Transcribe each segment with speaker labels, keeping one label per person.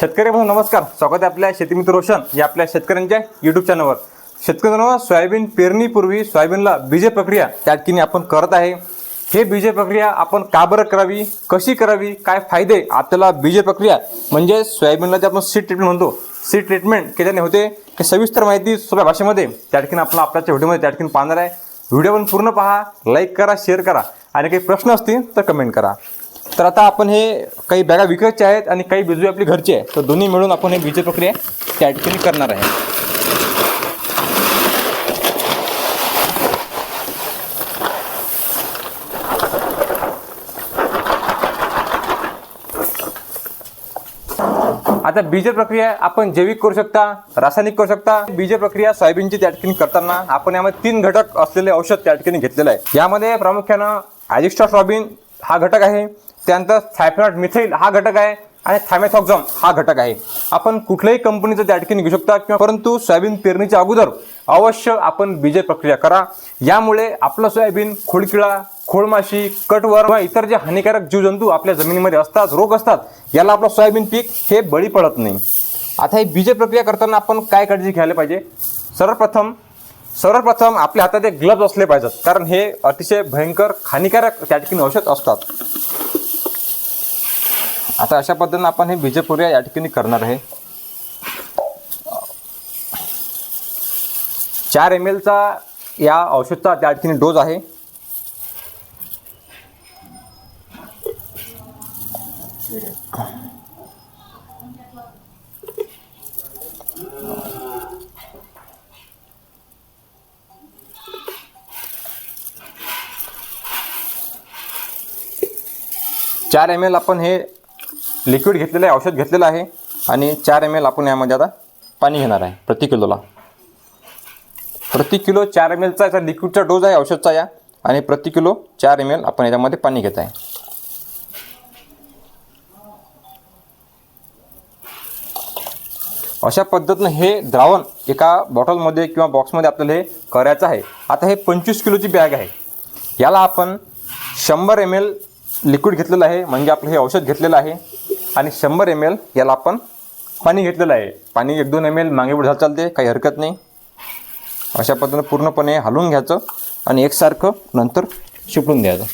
Speaker 1: शेतकरी बंधू नमस्कार. स्वागत आहे आपल्या शेतीमित्र रोशन या आपल्या शेतकऱ्यांच्या युट्यूब चॅनलवर शेतकऱ्यांना सोयाबीन पेरणीपूर्वी सोयाबीनला बीज प्रक्रिया त्या ठिकाणी आपण करत आहे. हे बीज प्रक्रिया आपण का बरं करावी? कशी करावी? काय फायदे? आपल्याला बीज प्रक्रिया म्हणजे सोयाबीनला जे आपण सीड ट्रीटमेंट म्हणतो सीड ट्रीटमेंट केल्याने होते. हे सविस्तर माहिती सोप्या भाषेमध्ये त्या ठिकाणी आपण आपल्याच्या व्हिडिओमध्ये त्या ठिकाणी पाहणार आहे. व्हिडिओ पण पूर्ण पहा लाईक करा शेअर करा. आणि काही प्रश्न असतील तर कमेंट करा. तर आता आपण हे काही बॅगा विकायच्या आहेत आणि काही बिजू आपली घरची आहे तर दोन्ही मिळून आपण हे बीज प्रक्रिया त्या ठिकाणी करणार आहे. आता बीज प्रक्रिया आपण जैविक करू शकता रासायनिक करू शकता. बीज प्रक्रिया सोयाबीनची त्या ठिकाणी करताना आपण यामध्ये तीन घटक असलेले औषध त्या ठिकाणी घेतलेलं आहे. यामध्ये प्रामुख्यानं ॲजिस्टा सॉबिन हा घटक आहे. त्यानंतर थायफेनॉट मिथाईल हा घटक आहे आणि थायमॅथॉक्झम हा घटक आहे. आपण कुठल्याही कंपनीचं त्या ठिकाणी घेऊ शकता किंवा परंतु सोयाबीन पेरणीच्या अगोदर अवश्य आपण बीज प्रक्रिया करा. यामुळे आपलं सोयाबीन खोडकिळा खोडमाशी कटवर किंवा इतर जे हानिकारक जीवजंतू आपल्या जमिनीमध्ये असतात रोग असतात याला आपलं सोयाबीन पीक हे बळी पडत नाही. आता ही बीज प्रक्रिया करताना आपण काय काळजी घ्यायला पाहिजे? सर्वप्रथम सर्वप्रथम आपल्या हातात एक ग्लव्ज असले पाहिजेत कारण हे अतिशय भयंकर हानिकारक त्या ठिकाणी औषध असतात. आता अशा पद्धतीनं आपण हे बीज या ठिकाणी करणार आहे. चार एम एलचा या औषधचा त्या ठिकाणी डोस आहे. चार एम एल आपण हे लिक्विड घेतलेलं आहे औषध घेतलेलं आहे आणि चार एम एल आपण यामध्ये आता पाणी घेणार आहे प्रति किलोला. प्रति किलो चार एम एलचा याचा लिक्विडचा डोस आहे औषधचा या. आणि प्रति किलो चार एम एल आपण याच्यामध्ये पाणी घेत आहे. अशा पद्धतीनं हे द्रावण एका बॉटलमध्ये किंवा बॉक्समध्ये आपल्याला हे करायचं आहे. आता हे पंचवीस किलोची बॅग आहे. याला आपण शंभर एम एल लिक्विड घेतलेलं आहे म्हणजे आपलं हे औषध घेतलेलं आहे. आणि शंभर एम एल याला आपण पाणी घेतलेलं आहे. पाणी एक दोन एम एल मागे पुढे झालं चालते काही हरकत नाही. अशा पद्धतीनं पूर्णपणे हलवून घ्यायचं आणि एकसारखं नंतर शिपडून द्यायचं.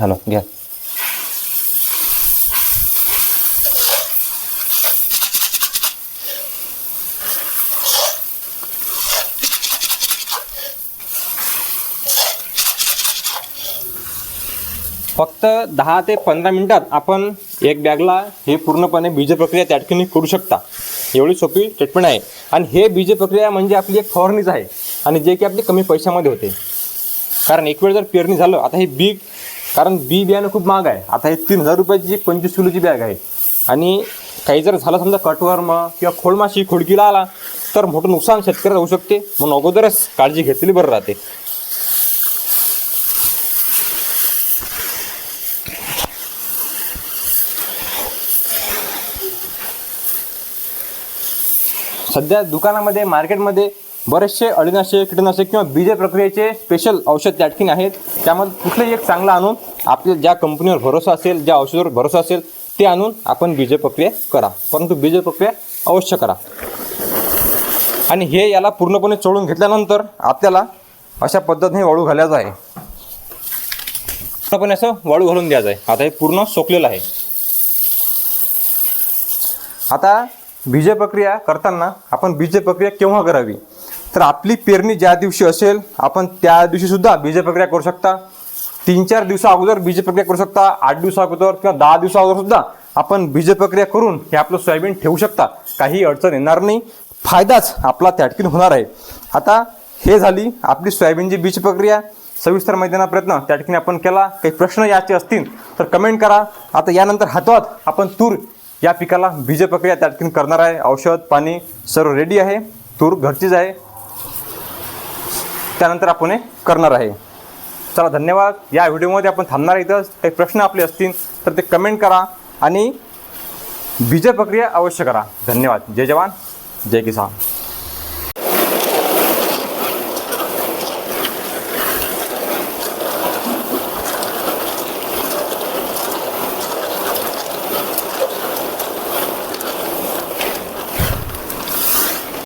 Speaker 1: हॅलो घ्या. फक्त दहा ते पंधरा मिनिटात आपण एक बॅगला हे पूर्णपणे बीज प्रक्रिया त्या ठिकाणी करू शकता. एवढी सोपी ट्रीटमेंट आहे. आणि हे बीज प्रक्रिया म्हणजे आपली एक फवारणीच आहे. आणि जे की आपली कमी पैशामध्ये होते. कारण एक वेळ जर पेरणी झालं आता हे बी कारण बी बियाणं खूप महाग आहे. आता हे तीन हजार रुपयाची एक पंचवीस किलोची बॅग आहे. आणि काही जर झालं समजा कटवर्म किंवा खोळमाशी खोडकीला आला तर मोठं नुकसान शेतकऱ्याला होऊ शकते. म्हणून अगोदरच काळजी घेतलेली बरं राहते. सध्या दुकानामध्ये मार्केटमध्ये बरेचसे अळीनाशक कीटकनाशक किंवा बीज प्रक्रियेचे स्पेशल औषध त्या ठिकाणी आहेत. त्यामध्ये कुठलंही एक चांगलं आणून आपल्या ज्या कंपनीवर भरोसा असेल ज्या औषधावर भरोसा असेल ते आणून आपण बीज प्रक्रिया करा. परंतु बीज प्रक्रिया अवश्य करा. आणि हे याला पूर्णपणे चोळून घेतल्यानंतर आपल्याला अशा पद्धतीने वाळू घालायचं आहे. पूर्णपणे असं वाळू घालून द्यायचं आहे. आता हे पूर्ण सोकलेलं आहे. आता बीज प्रक्रिया करताना आपण बीज प्रक्रिया केव्हा करावी? तर आपली पेरणी ज्या दिवशी असेल आपण त्या दिवशी सुद्धा बीज प्रक्रिया करू शकता. तीन चार दिवसा अगोदर बीज प्रक्रिया करू शकता. आठ दिवसा अगोदर किंवा दहा दिवसा अगोदर सुद्धा आपण बीज प्रक्रिया करून हे आपलं सोयाबीन ठेवू शकता. काही अडचण येणार नाही. फायदाच आपला त्या होणार आहे. आता हे झाली आपली सोयाबीनची बीज प्रक्रिया. सविस्तर मैदाना प्रयत्न त्या ठिकाणी आपण केला. काही प्रश्न याचे असतील तर कमेंट करा. आता यानंतर हातात आपण तूर या पिकाला बीज प्रक्रिया त्या करणार आहे. औषध पाणी सर्व रेडी आहे. तूर घरचीच आहे. त्यानंतर आपण हे करणार आहे. चला धन्यवाद. या व्हिडिओमध्ये आपण थांबणार आहे इथंच काही प्रश्न आपले असतील तर ते कमेंट करा आणि बीज प्रक्रिया अवश्य करा. धन्यवाद. जय जवान. जय किसान.